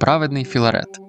Праведний Філарет.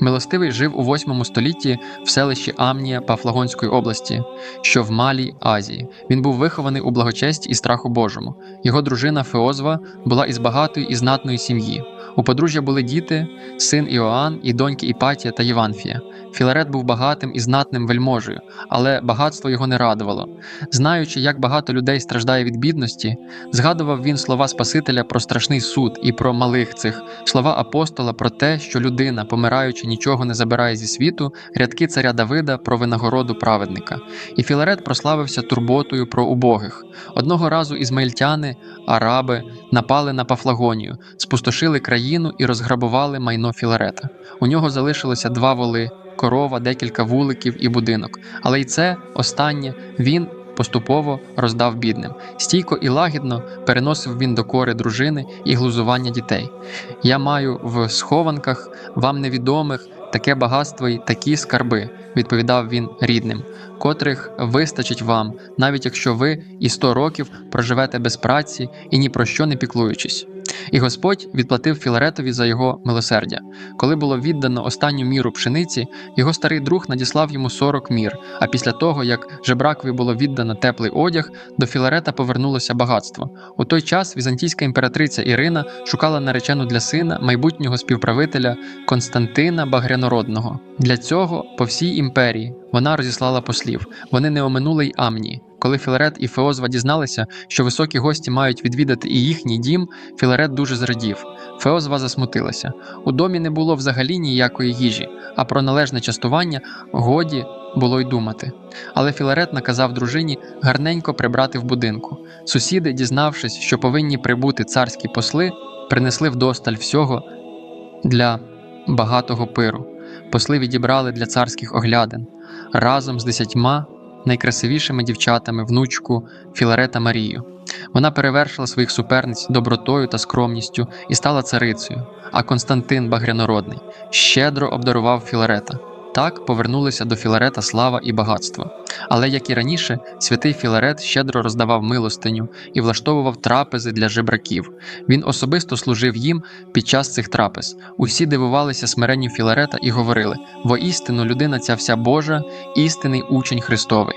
Милостивий жив у 8 столітті в селищі Амнія Пафлагонської області, що в Малій Азії. Він був вихований у благочесть і страху Божому. Його дружина Феозва була із багатої і знатної сім'ї. У подружжя були діти, син Іоанн і доньки Іпатія та Єванфія. Філарет був багатим і знатним вельможею, але багатство його не радувало. Знаючи, як багато людей страждає від бідності, згадував він слова Спасителя про страшний суд і про малих цих, слова апостола про те, що людина, помираючи, нічого не забирає зі світу, рядки царя Давида про винагороду праведника. І Філарет прославився турботою про убогих. Одного разу ізмаїльтяни, араби напали на Пафлагонію, спустошили країну і розграбували майно Філарета. У нього залишилося два воли, корова, декілька вуликів і будинок. Але й це останнє він поступово роздав бідним. Стійко і лагідно переносив він докори дружини і глузування дітей. Я маю в схованках вам невідомих таке багатство й такі скарби, відповідав він рідним, котрих вистачить вам, навіть якщо ви і сто років проживете без праці і ні про що не піклуючись. І Господь відплатив Філаретові за його милосердя. Коли було віддано останню міру пшениці, його старий друг надіслав йому 40 мір. А після того, як жебракові було віддано теплий одяг, до Філарета повернулося багатство. У той час візантійська імператриця Ірина шукала наречену для сина майбутнього співправителя Константина Багрянородного. Для цього по всій імперії вона розіслала послів. Вони не оминули й Амнії. Коли Філарет і Феозва дізналися, що високі гості мають відвідати і їхній дім, Філарет дуже зрадів. Феозва засмутилася. У домі не було взагалі ніякої їжі, а про належне частування годі було й думати. Але Філарет наказав дружині гарненько прибрати в будинку. Сусіди, дізнавшись, що повинні прибути царські посли, принесли вдосталь всього для багатого пиру. Посли відібрали для царських оглядин разом з десятьма найкрасивішими дівчатами внучку Філарета Марію. Вона перевершила своїх суперниць добротою та скромністю і стала царицею. А Константин Багрянородний щедро обдарував Філарета. Так повернулися до Філарета слава і багатство. Але, як і раніше, святий Філарет щедро роздавав милостиню і влаштовував трапези для жебраків. Він особисто служив їм під час цих трапез. Усі дивувалися смиренню Філарета і говорили: воістину людина ця вся Божа, істинний учень Христовий.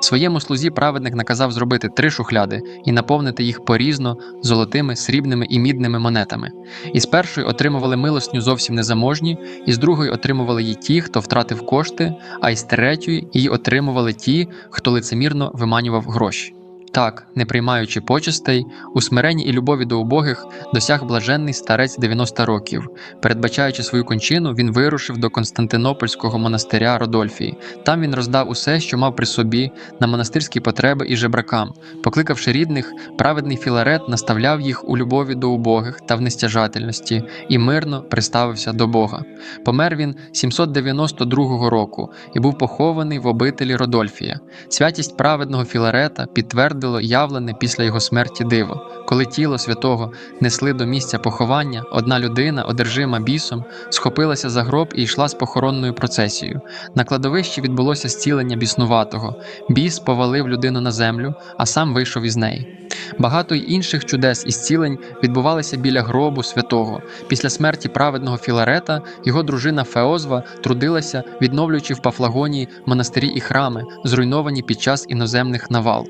Своєму слузі праведник наказав зробити три шухляди і наповнити їх порізно золотими, срібними і мідними монетами. Із першої отримували милостню зовсім незаможні, із другої отримували її ті, хто втратив кошти, а із третьої її отримували ті, хто лицемірно виманював гроші. Так, не приймаючи почестей, у смиренні і любові до убогих досяг блаженний старець 90 років. Передбачаючи свою кончину, він вирушив до Константинопольського монастиря Родольфії. Там він роздав усе, що мав при собі, на монастирські потреби і жебракам. Покликавши рідних, праведний Філарет наставляв їх у любові до убогих та в нестяжательності і мирно приставився до Бога. Помер він 792 року і був похований в обителі Родольфія. Святість праведного Філарета підтвердило явлене після його смерті диво. Коли тіло святого несли до місця поховання, одна людина, одержима бісом, схопилася за гроб і йшла з похоронною процесією. На кладовищі відбулося зцілення біснуватого. Біс повалив людину на землю, а сам вийшов із неї. Багато й інших чудес і зцілень відбувалися біля гробу святого. Після смерті праведного Філарета його дружина Феозва трудилася, відновлюючи в Пафлагонії монастирі і храми, зруйновані під час іноземних навал.